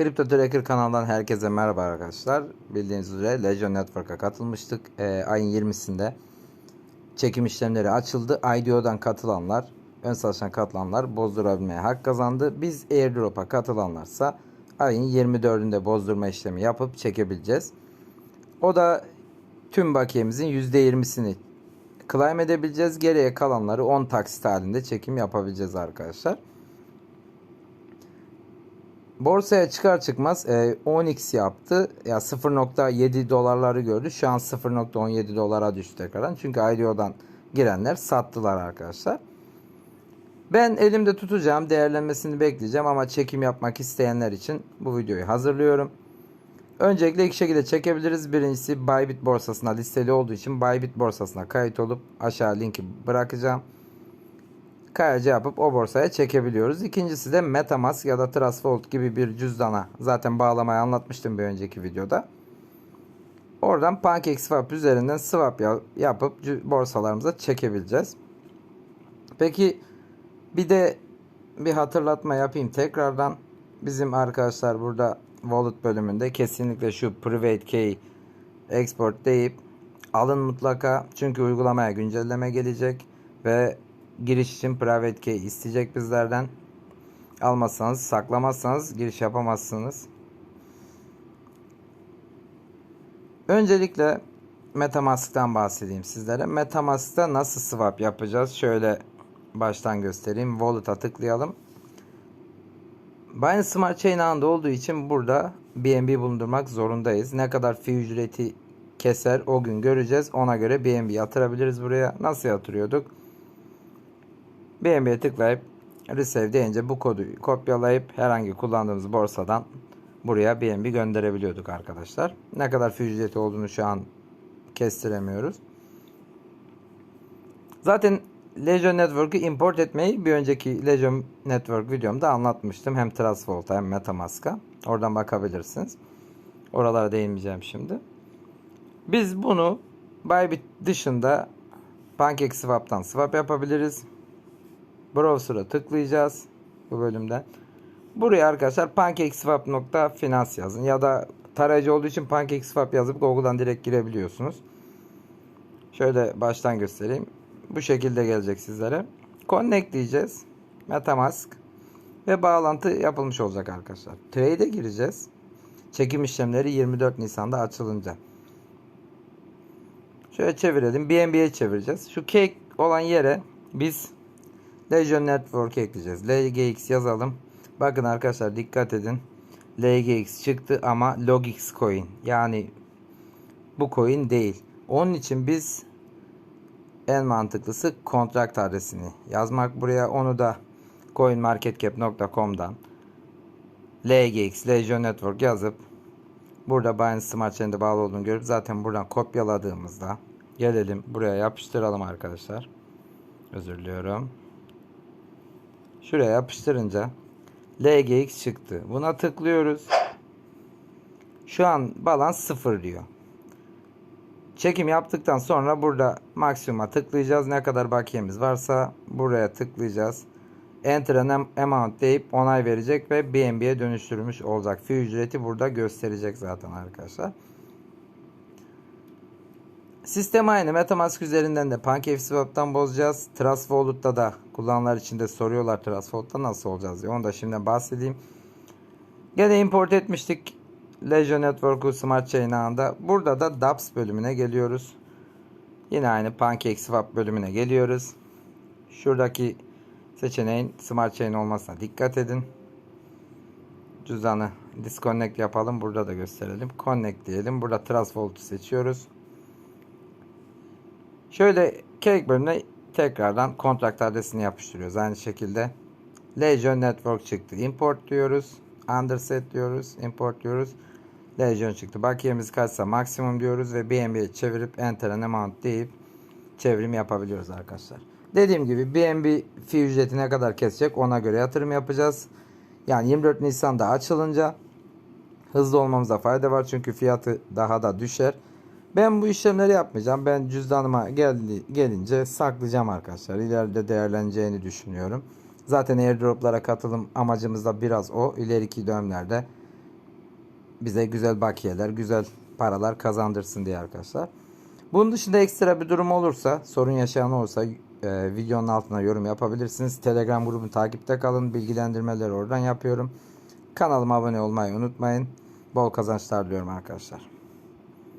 Crypto Tracker kanalından herkese merhaba arkadaşlar. Bildiğiniz üzere Legion Network'a katılmıştık. Ee, ayın 20'sinde çekim işlemleri açıldı. IDO'dan katılanlar, ön satışına katılanlar bozdurabilmeye hak kazandı. Biz Airdrop'a katılanlarsa ayın 24'ünde bozdurma işlemi yapıp çekebileceğiz. O da tüm bakiyemizin %20'sini claim edebileceğiz. Geriye kalanları 10 taksit halinde çekim yapabileceğiz arkadaşlar. Borsaya çıkar çıkmaz e, 10x yaptı. Ya 0.7 dolarları gördü. Şu an 0.17 dolara düştü tekrardan. Çünkü IDO'dan girenler sattılar arkadaşlar. Ben elimde tutacağım. Değerlenmesini bekleyeceğim ama çekim yapmak isteyenler için bu videoyu hazırlıyorum. Öncelikle iki şekilde çekebiliriz. Birincisi Bybit borsasına listeli olduğu için Bybit borsasına kayıt olup aşağı linki bırakacağım kayacı yapıp o borsaya çekebiliyoruz. İkincisi de Metamask ya da Trustwallet gibi bir cüzdana zaten bağlamayı anlatmıştım bir önceki videoda. Oradan PancakeSwap üzerinden swap yapıp borsalarımıza çekebileceğiz. Peki bir de bir hatırlatma yapayım tekrardan. Bizim arkadaşlar burada wallet bölümünde kesinlikle şu private key export deyip alın mutlaka. Çünkü uygulamaya güncelleme gelecek ve giriş için private key isteyecek bizlerden. Almazsanız, saklamazsanız giriş yapamazsınız. Öncelikle Metamask'tan bahsedeyim sizlere. Metamask'ta nasıl swap yapacağız? Şöyle baştan göstereyim. Wallet'a tıklayalım. Binance Smart Chain ağında olduğu için burada BNB bulundurmak zorundayız. Ne kadar fee ücreti keser o gün göreceğiz. Ona göre BNB yatırabiliriz buraya. Nasıl yatırıyorduk? BNB'ye tıklayıp Receive deyince bu kodu kopyalayıp herhangi kullandığımız borsadan buraya BNB gönderebiliyorduk arkadaşlar. Ne kadar ücreti olduğunu şu an kestiremiyoruz. Zaten Legion Network'ü import etmeyi bir önceki Legion Network videomda anlatmıştım. Hem Trustwallet'a hem Metamask'a. Oradan bakabilirsiniz. Oralara değinmeyeceğim şimdi. Biz bunu Bybit dışında PancakeSwap'tan swap yapabiliriz. Browser'a tıklayacağız bu bölümden. Buraya arkadaşlar pancakeswap.finance yazın ya da tarayıcı olduğu için pancakeswap yazıp Google'dan direkt girebiliyorsunuz. Şöyle baştan göstereyim. Bu şekilde gelecek sizlere. Connect diyeceğiz. Metamask ve bağlantı yapılmış olacak arkadaşlar. Trade'e gireceğiz. Çekim işlemleri 24 Nisan'da açılınca. Şöyle çevirelim. BNB'ye çevireceğiz. Şu cake olan yere biz Legion Network ekleyeceğiz. LGX yazalım. Bakın arkadaşlar dikkat edin. LGX çıktı ama Logix coin. Yani bu coin değil. Onun için biz en mantıklısı kontrakt adresini yazmak buraya. Onu da coinmarketcap.com'dan LGX, Legion Network yazıp burada Binance Smart Chain'de bağlı olduğunu görüp zaten buradan kopyaladığımızda gelelim buraya yapıştıralım arkadaşlar. Özür diliyorum. Şuraya yapıştırınca LGX çıktı. Buna tıklıyoruz. Şu an balans 0 diyor. Çekim yaptıktan sonra burada maksimuma tıklayacağız. Ne kadar bakiyemiz varsa buraya tıklayacağız. Enter an amount deyip onay verecek ve BNB'ye dönüştürülmüş olacak. Fee ücreti burada gösterecek zaten arkadaşlar. Sistem aynı. Metamask üzerinden de PancakeSwap'tan bozacağız. Trust Wallet'ta da kullananlar için de soruyorlar Trust Wallet'ta nasıl olacağız diye. Onu da şimdi bahsedeyim. Gene import etmiştik. Legion Network'u Smart Chain ağında. Burada da dApps bölümüne geliyoruz. Yine aynı PancakeSwap bölümüne geliyoruz. Şuradaki seçeneğin Smart Chain olmasına dikkat edin. Cüzdanı disconnect yapalım. Burada da gösterelim. Connect diyelim. Burada Trust Wallet'u seçiyoruz. Şöyle cake bölümüne tekrardan kontrakt adresini yapıştırıyoruz. Aynı şekilde Legion Network çıktı. Import diyoruz. Underset diyoruz. Import diyoruz. Legion çıktı. Bakiyemiz kaçsa maksimum diyoruz ve BNB'ye çevirip enter an amount deyip çevrim yapabiliyoruz arkadaşlar. Dediğim gibi BNB fee ücreti ne kadar kesecek ona göre yatırım yapacağız. Yani 24 Nisan'da açılınca hızlı olmamıza fayda var çünkü fiyatı daha da düşer. Ben bu işlemleri yapmayacağım. Ben cüzdanıma geldi, gelince saklayacağım arkadaşlar. İleride değerleneceğini düşünüyorum. Zaten airdroplara katılım amacımız da biraz o. İleriki dönemlerde bize güzel bakiyeler, güzel paralar kazandırsın diye arkadaşlar. Bunun dışında ekstra bir durum olursa, sorun yaşayan olursa e, videonun altına yorum yapabilirsiniz. Telegram grubunu takipte kalın. Bilgilendirmeleri oradan yapıyorum. Kanalıma abone olmayı unutmayın. Bol kazançlar diliyorum arkadaşlar.